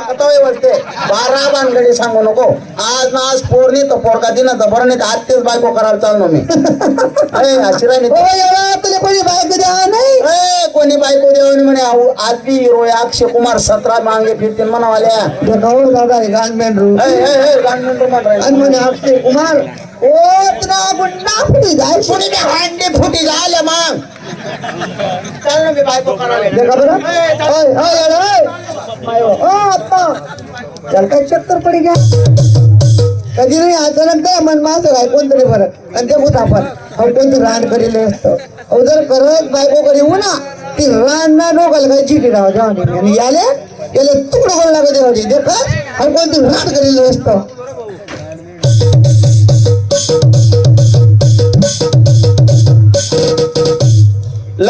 आता वाजते बारा भानगडी सांगू नको. आज ना आज पोर नाही तर पोरका दिना तर बरं नाही तर आज तेच बायको करायला चाललो मी. एवढा तुला कोणी बायको द्यावा नाही? कोणी बायको देवानी म्हणे आदली हिरो अक्षय कुमार सतरा मांगे फिरतील म्हणावाल्या. तो नवल दादा आहे गानमॅन रू ए, ए, ए, गाणं म्हण राहिला. आणि म्हणे अक्षय कुमार ओ तुला गुंडा फुटी जाय. हांडी फुटी मग. चाल ना मी बायको देखा काय चक्कर पडी घ्या. कधी नाही अचानक द्या मन माझं काय कोणतरी बरं. आणि ते होत आपण अहो कोणतं रान करील असतं अहो जर करत बायको करी ना ती रान ना डोकाला काही चिठी राहा जेव्हा आणि याले याले तुकडं करून लागत होती का अहो कोणती रान करील असतं?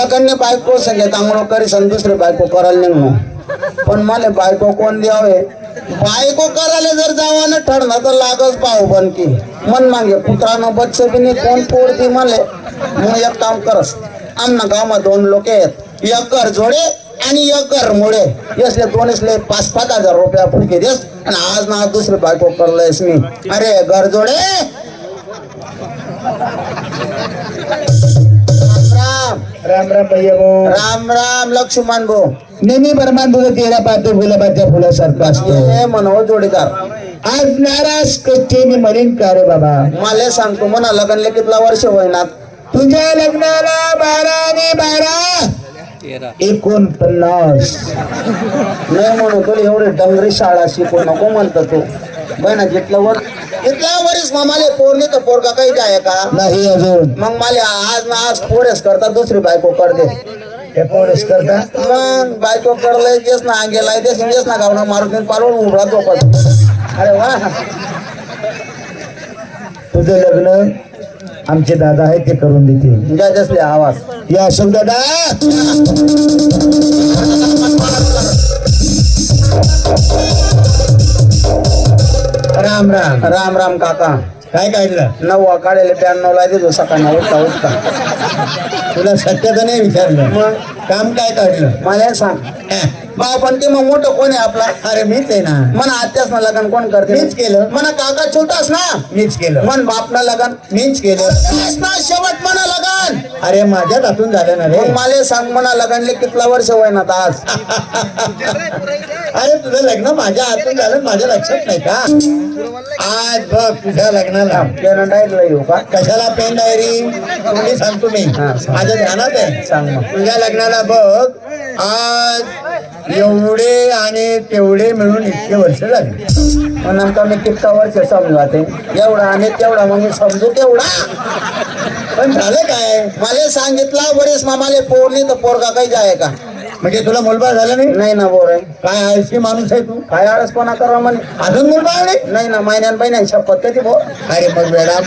लग्न बायको संगे चांगलो करी सन दुसरे बायको करायला निघणं पण मला बायको कोण द्यावे? बायको करायला जर जावानं ठरलं तर लागच पाहू पण की. मन मागे पुत्रानं बच्च बिनी कोण पोडती मले? मग एक काम करस. आमना गावात दोन लोक आहेत. एक घर जोडे आणि एक घर मुळे यसले दोनसले पाच पाच हजार रुपया फुके देस आणि आज ना दुसरे बायको करलंयस मी. अरे घर जोडे! राम राम भैया भाऊ राम राम लक्ष्मण भाऊ नेहमी बरमान तुझं तेरा पाहतो गुलाबाच्या फुलासारखं असतो हे म्हणो जोडीदार। आज नाराज कष्टीने मरीन का रे बाबा? मला सांगतो म्हणा लग्नले कितला वर्ष होईनात. तुझ्या लग्नाला बारा आणि बारा एकोणपन्नास. नाही म्हणू तुला एवढे डंगरी शाळा शिकू नको म्हणतो तू. बहिणा जितलं वर इतल्या वरीस मामाले पोर नाही तर पोरगा काही जाय का? नाही अजून. मग मला आज ना आज पोरेस करता दुसरी बायको कर दे हे पोरस करता? मग बायको करलंय तेच ना गेलाय तेच तेच ना गावना मारून पालवून उभा झोपत. अरे वा. तुझं लग्न आमचे दादा आहे ते करून देतील. जसले आवाज. या अशोक दादा राम राम काका. काय काढलं नववा काढेले ब्याण्णव ला देतो सकाळी उठता उठता. तुला सत्याचं नाही विचारलं. मग? काम काय काढलं? मला सांग. भाऊ पण ते मग मोठं कोण आहे आपला? अरे मीच आहे ना. म्हणा आत्याच ना लग्न कोण करते? मीच केलं. म्हणा काका छोटास ना. मीच केलं. मन बाप ना लग्न मीच केलं. शेवट अरे माझ्याच हातून झालं ना रे. मला सांग म्हणा लग्नले कितला वर्ष होईनात आज. अरे तुझं लग्न माझ्या हातून झालं माझ्या लक्षात नाही का? आज बघ तुझ्या लग्नाला. पेन डायरीला येऊ का? कशाला पेन डायरी? तुम्ही सांगतो मी हा. माझ्या ध्यानात आहे. सांग तुझ्या लग्नाला बघ आज एवढे आणि तेवढे मिळून इतके वर्ष झाले. मग नंतर मी कितना वर्ष समजाते? एवढा आणि तेवढा मग मी समजू तेवढा. पण झालं काय? मला सांगितला बरेच मामाले पोर नाही तर पोरगा काही जाय का? म्हणजे तुला मुलबाळ झालं नाही? नाही ना बोर काय आळशी माणूस आहे तू? काय आळसपणा करा म्हणे? अजून मुलबाळ नाही नाही ना महिन्यान महिन्यान शपथ कधी भाऊ. अरे मग वेळा